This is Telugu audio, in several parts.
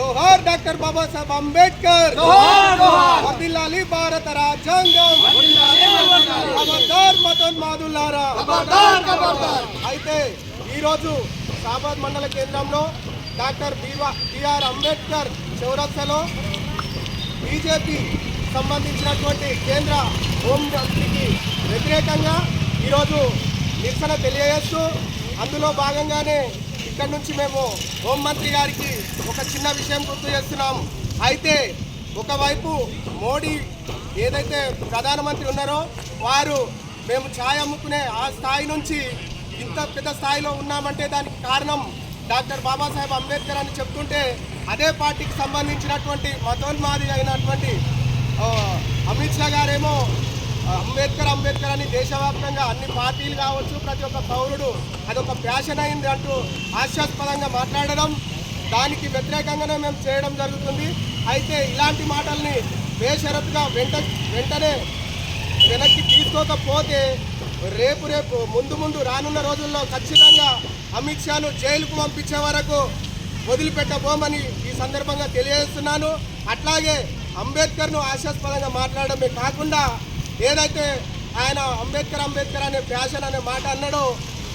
జోహార్ డాక్టర్ బాబాసాహెబ్ అంబేద్కర్. వర్ధిల్లాలి భారత రాజ్యాంగం. ఖబర్దార్ మతోన్మాదులారా అయితే ఈరోజు షాబాద్ మండల కేంద్రంలో డాక్టర్ బివా బిఆర్ అంబేద్కర్ చౌరస్తాలో బీజేపీ సంబంధించినటువంటి కేంద్ర హోం మంత్రికి వ్యతిరేకంగా ఈరోజు నిరసన తెలియజేస్తూ అందులో భాగంగానే ఇక్కడి నుంచి మేము హోంమంత్రి గారికి ఒక చిన్న విషయం గుర్తు చేస్తున్నాం. అయితే ఒకవైపు మోడీ ఏదైతే ప్రధానమంత్రి ఉన్నారో వారు మేము ఛాయ్ అమ్ముకునే ఆ స్థాయి నుంచి ఇంత పెద్ద స్థాయిలో ఉన్నామంటే దానికి కారణం డాక్టర్ బాబాసాహెబ్ అంబేద్కర్ అని చెప్తుంటే అదే పార్టీకి సంబంధించినటువంటి మతోన్మాది అయినటువంటి అమిత్ షా గారేమో అంబేద్కర్ అంబేద్కర్ అని దేశవ్యాప్తంగా అన్ని పార్టీలు కావచ్చు ప్రతి ఒక్క పౌరుడు అదొక ఫ్యాషన్ అయింది అంటూ హాస్యాస్పదంగా మాట్లాడడం దానికి వ్యతిరేకంగానే మేము చేయడం జరుగుతుంది. అయితే ఇలాంటి మాటల్ని బేషరతుగా వెంట వెంటనే వెనక్కి తీసుకోకపోతే రేపు రేపు ముందు ముందు రానున్న రోజుల్లో ఖచ్చితంగా అమిత్ షాను జైలుకు పంపించే వరకు వదిలిపెట్టబోమని ఈ సందర్భంగా తెలియజేస్తున్నాను. అట్లాగే అంబేద్కర్ను ఆశాస్పదంగా మాట్లాడడమే కాకుండా ఏదైతే ఆయన అంబేద్కర్ అంబేద్కర్ అనే ఫ్యాషన్ అనే మాట అన్నాడో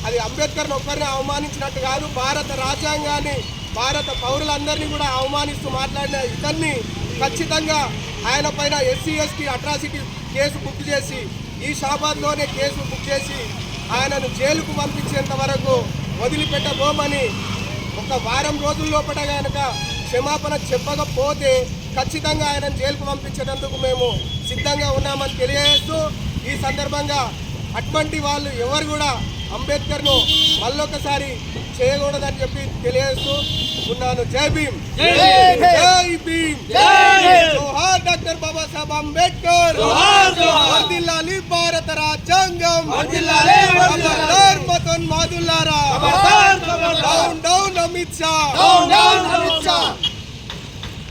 అది అంబేద్కర్ని ఒక్కరిని అవమానించినట్టు కాదు భారత రాజ్యాంగాన్ని భారత పౌరులందరినీ కూడా అవమానిస్తూ మాట్లాడిన ఇతన్ని ఖచ్చితంగా ఆయన పైన SC ST atrocity case book చేసి ఈ షాబాద్లోనే కేసు బుక్ చేసి ఆయనను జైలుకు పంపించేంత వరకు వదిలిపెట్టబోమని ఒక వారం రోజుల లోపల కనుక క్షమాపణ చెప్పకపోతే ఖచ్చితంగా ఆయన జైలుకు పంపించేటందుకు మేము సిద్ధంగా ఉన్నామని తెలియజేస్తూ ఈ సందర్భంగా అటువంటి వాళ్ళు ఎవరు కూడా అంబేద్కర్ను మళ్ళొకసారి చేయకూడదని చెప్పి తెలియజేస్తూ ఉన్నాను. జై భీమ్. జై భీమ్. జోహార్ డాక్టర్ బాబాసాహెబ్ అంబేద్కర్. వర్ధిల్లాలి భారత రాజ్యాంగం.